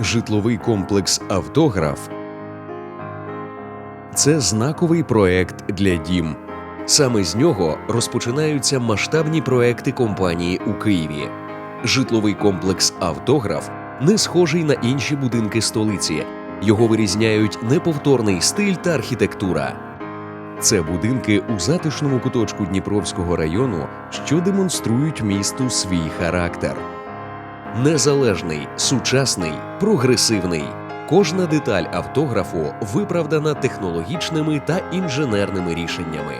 Житловий комплекс Автограф це знаковий проект для дім. Саме з нього розпочинаються масштабні проекти компанії у Києві. Житловий комплекс Автограф не схожий на інші будинки столиці. Його вирізняють неповторний стиль та архітектура. Це будинки у затишному куточку Дніпровського району, що демонструють місту свій характер. Незалежний, сучасний, прогресивний. Кожна деталь автографу виправдана технологічними та інженерними рішеннями.